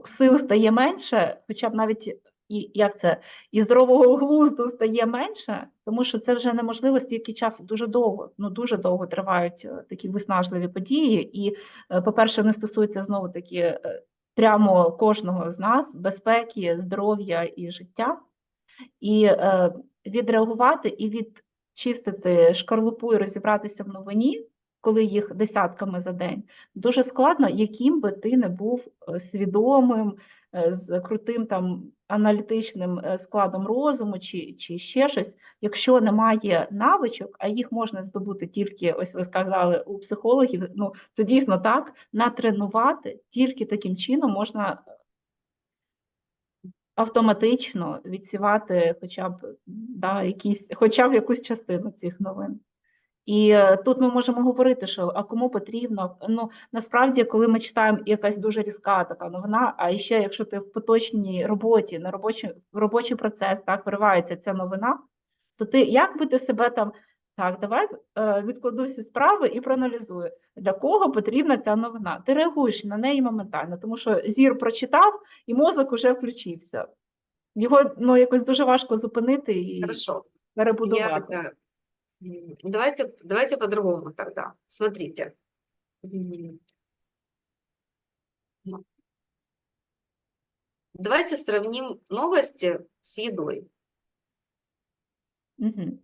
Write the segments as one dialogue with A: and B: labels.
A: ну, сил стає менше, хоча б навіть і як це, і здорового глузду стає менше, тому що це вже неможливо стільки часу дуже довго, ну дуже довго тривають е, такі виснажливі події. І, е, по-перше, вони стосуються знову таки е, прямо кожного з нас, безпеки, здоров'я і життя. І е, відреагувати і відчистити шкарлупу і розібратися в новині, коли їх десятками за день, дуже складно, яким би ти не був е, свідомим, е, з крутим там аналітичним е, складом розуму чи, чи ще щось, якщо немає навичок, а їх можна здобути тільки, ось ви сказали, у психологів, ну це дійсно так, натренувати тільки таким чином можна автоматично відсівати хоча б да, якісь, хоча б якусь частину цих новин. І е, тут ми можемо говорити, що а кому потрібно. Ну насправді, коли ми читаємо якась дуже різка така новина, а ще якщо ти в поточній роботі, на робочий, робочий процес так виривається ця новина, то ти як би ти себе там так, давай е, відкладу всі справи і проаналізую, для кого потрібна ця новина. Ти реагуєш на неї моментально, тому що зір прочитав і мозок уже включився. Його ну якось дуже важко зупинити і
B: Хорошо.
A: Перебудувати.
B: да, м, давайте, давайте по-другому тогда. Смотрите. Давайте сравним новости с едой.
A: Угу.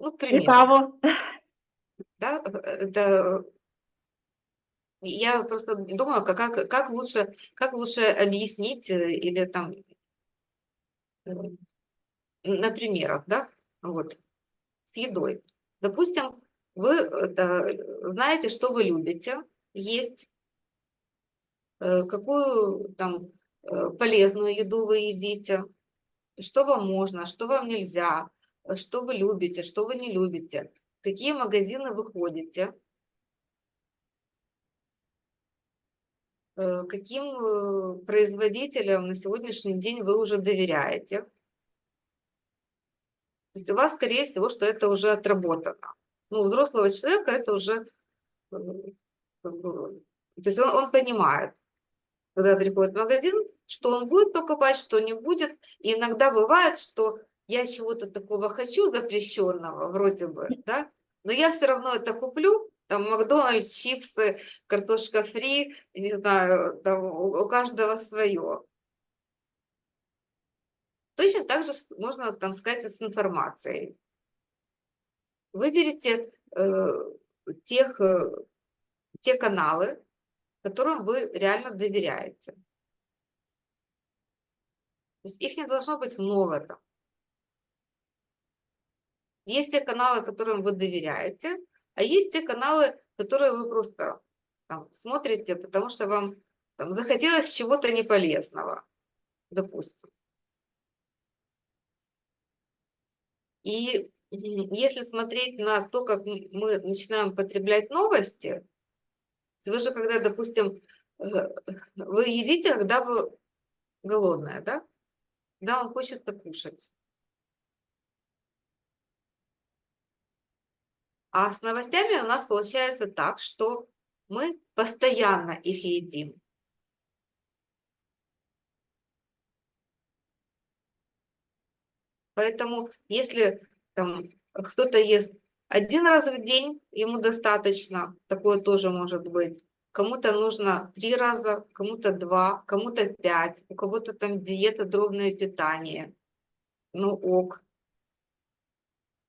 B: Ну, к примеру,
A: Цікаво.
B: да, э, это я просто думаю, как, как, как лучше, как лучше объяснить э, или там э, на примерах, да, вот, с едой. Допустим, вы это, знаете, что вы любите есть, э, какую там э, полезную еду вы едите, что вам можно, что вам нельзя, что вы любите, что вы не любите, какие магазины вы ходите, э, каким производителям на сегодняшний день вы уже доверяете. То есть у вас, скорее всего, что это уже отработано. Ну, у взрослого человека это уже, э, то есть он, он понимает, когда приходит в магазин, что он будет покупать, что не будет. И иногда бывает, что я чего-то такого хочу запрещенного, вроде бы, да, но я все равно это куплю, там Макдональдс, чипсы, картошка фри, не знаю, там у каждого свое. Точно так же можно там сказать и с информацией. Выберите э, тех, э, те каналы, которым вы реально доверяете. То есть их не должно быть много там. Есть те каналы, которым вы доверяете, а есть те каналы, которые вы просто там, смотрите, потому что вам там, захотелось чего-то неполезного, допустим. И если смотреть на то, как мы начинаем потреблять новости, вы же когда, допустим, э, вы едите, когда вы голодная, да? Да, вам хочется кушать. А с новостями у нас получается так, что мы постоянно их едим. Поэтому если там кто-то ест один раз в день, ему достаточно, такое тоже может быть. Кому-то нужно три раза, кому-то два, кому-то пять, у кого-то там диета, дробное питание. Ну ок.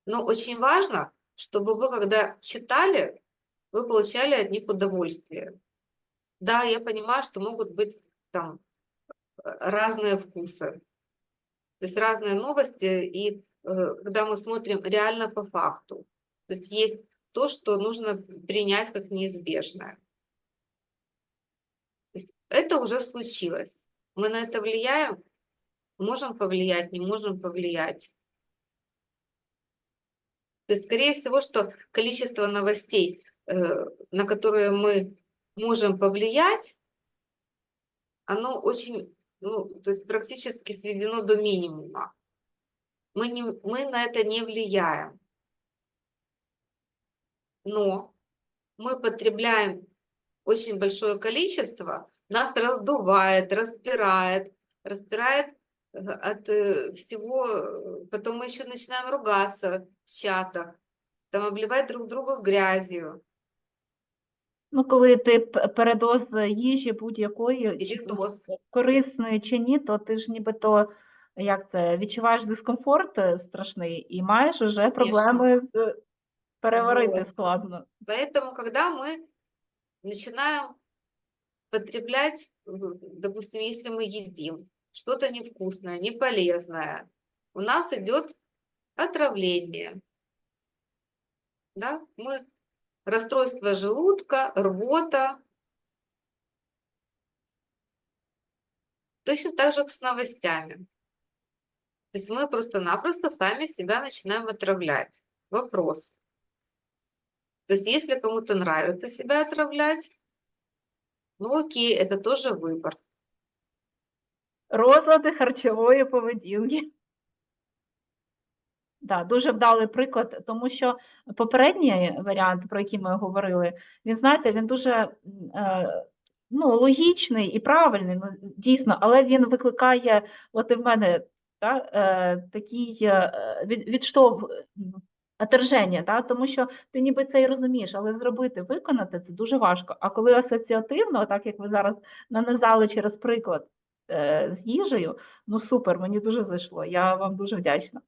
B: Но очень важно, чтобы вы, когда читали, вы получали от них удовольствие. Да, я понимаю, что могут быть там э, разные вкусы. То есть разные новости, и э, когда мы смотрим реально по факту, то есть есть то, что нужно принять как неизбежное. Это уже случилось. Мы на это влияем, можем повлиять, не можем повлиять. То есть, скорее всего, что количество новостей, э, на которые мы можем повлиять, оно очень, ну, то есть практически сведено до минимума. Мы, не, мы на это не влияем. Но мы потребляем очень большое количество нас раздувает, распирает, распирает э, от э, всего, э, потом мы еще начинаем ругаться в чатах, там обливать друг друга грязью.
A: Ну, коли ти п- передоз їжі будь-якої, чи
B: Передоз.
A: корисної чи ні, то ти ж нібито як це відчуваєш дискомфорт е, страшний і маєш уже проблеми з переварити
B: Вот.
A: складно.
B: Поэтому, когда мы начинаем потреблять, в- допустим, если мы едим что-то невкусное, неполезное, у нас идет отравление. Да? Мы расстройство желудка, рвота. Точно так же с новостями. То есть мы просто-напросто сами себя начинаем отравлять. Вопрос. То есть если кому-то нравится себя отравлять, ну окей, это тоже выбор.
A: Розлади харчової поведінки. Да, дуже вдалий приклад, тому що попередній варіант, про який ми говорили, він, знаєте, він дуже е, ну, логічний і правильний, ну, дійсно, але він викликає, от і в мене та, е, такий е, від, відштовх, отерження, тому що ти ніби це і розумієш, але зробити, виконати це дуже важко. А коли асоціативно, так як ви зараз нанизали через приклад е, з їжею, ну супер, мені дуже зайшло. Я вам дуже вдячна.